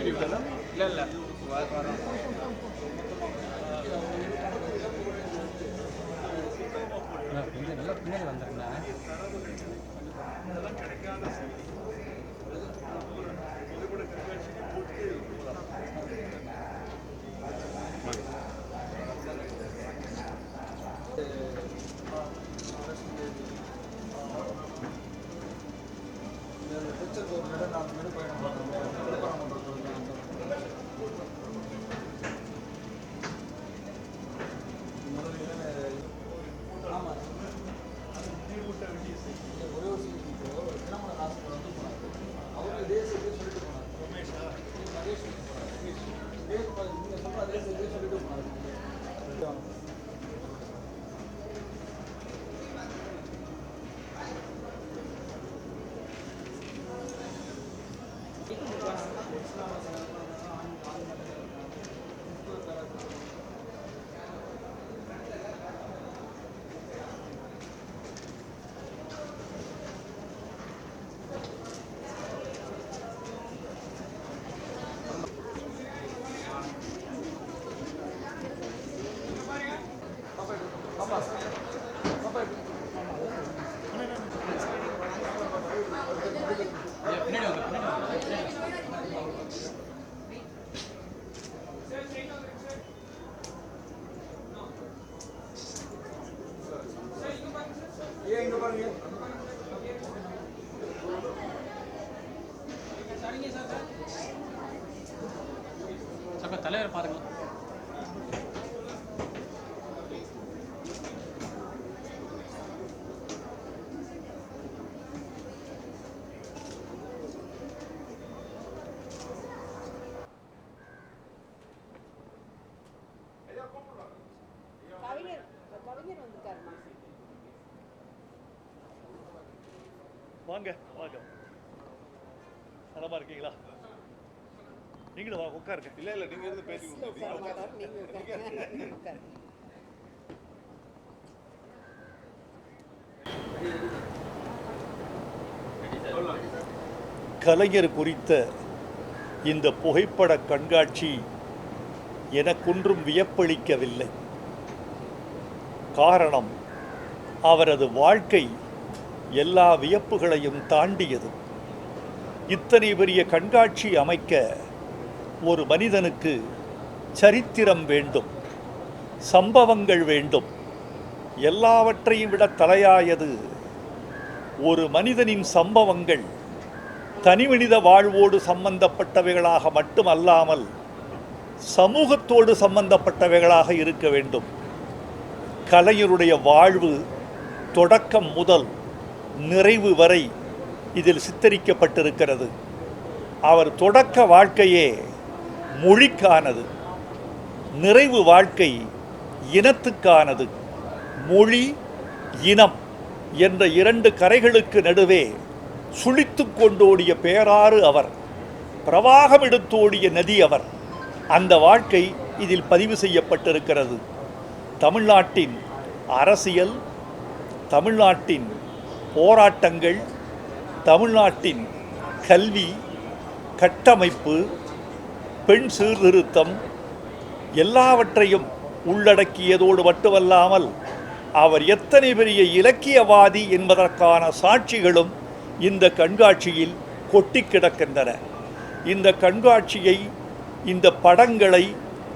இல்லை இல்லை. கொஞ்சம் நல்லா பின்னாடி வந்துருங்க. பின்னாடி தலைவர் பாருங்க. வாங்க வாங்க. நலமா இருக்கீங்களா? நீங்களும் வாங்க உட்காருங்க. இல்ல இல்ல நீங்க இருந்து பேசி. கலைஞர் குறித்த இந்த புகைப்பட கண்காட்சி எனக்கொன்றும் வியப்பளிக்கவில்லை. காரணம் அவரது வாழ்க்கை எல்லா வியப்புகளையும் தாண்டியது. இத்தனை பெரிய கண்காட்சி அமைக்க ஒரு மனிதனுக்கு சரித்திரம் வேண்டும் சம்பவங்கள் வேண்டும் எல்லாவற்றையும் விட தலையாயது ஒரு மனிதனின் சம்பவங்கள் தனிமனித வாழ்வோடு சம்பந்தப்பட்டவைகளாக மட்டுமல்லாமல் சமூகத்தோடு சம்பந்தப்பட்டவைகளாக இருக்க வேண்டும். கலைஞருடைய வாழ்வு தொடக்கம் முதல் நிறைவு வரை இதில் சித்தரிக்கப்பட்டிருக்கிறது. அவர் தொடக்க வாழ்க்கையே மொழிக்கானது. நிறைவு வாழ்க்கை இனத்துக்கானது. மொழி இனம் என்ற இரண்டு கரைகளுக்கு நடுவே சுழித்து கொண்டோடிய பேராறு அவர். பிரவாகம் எடுத்தோடிய நதி அவர். அந்த வாழ்க்கை இதில் பதிவு செய்யப்பட்டிருக்கிறது. தமிழ்நாட்டின் அரசியல் தமிழ்நாட்டின் போராட்டங்கள் தமிழ்நாட்டின் கல்வி கட்டமைப்பு பெண் சீர்திருத்தம் எல்லாவற்றையும் உள்ளடக்கியதோடு மட்டுமல்லாமல் அவர் எத்தனை பெரிய இலக்கியவாதி என்பதற்கான சாட்சிகளும் இந்த கண்காட்சியில் கொட்டி கிடக்கின்றன. இந்த கண்காட்சியை இந்த படங்களை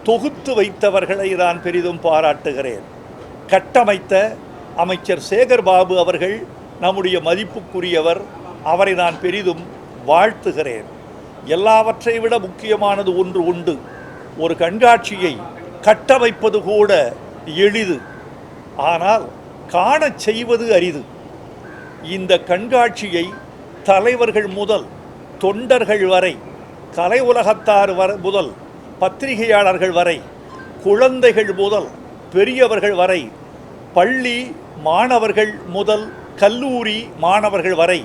தொகுத்து வைத்தவர்களை நான் பெரிதும் பாராட்டுகிறேன். கட்டமைத்த அமைச்சர் சேகர் பாபு அவர்கள் நம்முடைய மதிப்புக்குரியவர் அவரை நான் பெரிதும் வாழ்த்துகிறேன். எல்லாவற்றை விட முக்கியமானது ஒன்று உண்டு. ஒரு கண்காட்சியை கட்டமைப்பது கூட எளிது. ஆனால் காணச் செய்வது அரிது. இந்த கண்காட்சியை தலைவர்கள் முதல் தொண்டர்கள் வரை கலை உலகத்தார் வர முதல் பத்திரிகையாளர்கள் வரை குழந்தைகள் முதல் பெரியவர்கள் வரை பள்ளி மாணவர்கள் முதல் கல்லூரி மாணவர்கள் வரை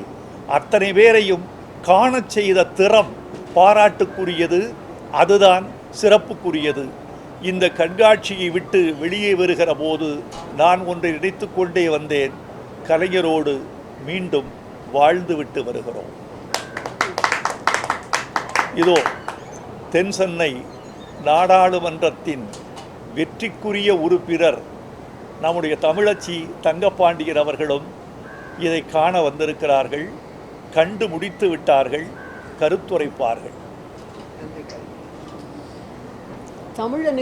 அத்தனை பேரையும் காணச் செய்த திறம் பாராட்டுக்குரியது அதுதான் சிறப்புக்குரியது. இந்த கண்காட்சியை விட்டு வெளியே வருகிற போது நான் ஒன்றை நினைத்து கொண்டே வந்தேன். கலைஞரோடு மீண்டும் வாழ்ந்துவிட்டு வருகிறோம். இதோ தென்சென்னை நாடாளுமன்றத்தின் வெற்றிக்குரிய உறுப்பினர் நம்முடைய தமிழச்சி தங்கப்பாண்டியன் அவர்களும் இதை காண வந்திருக்கிறார்கள் கண்டு முடித்து விட்டார்கள் கருத்துரைப்பார்கள். நன்றி தமிழனுக்கு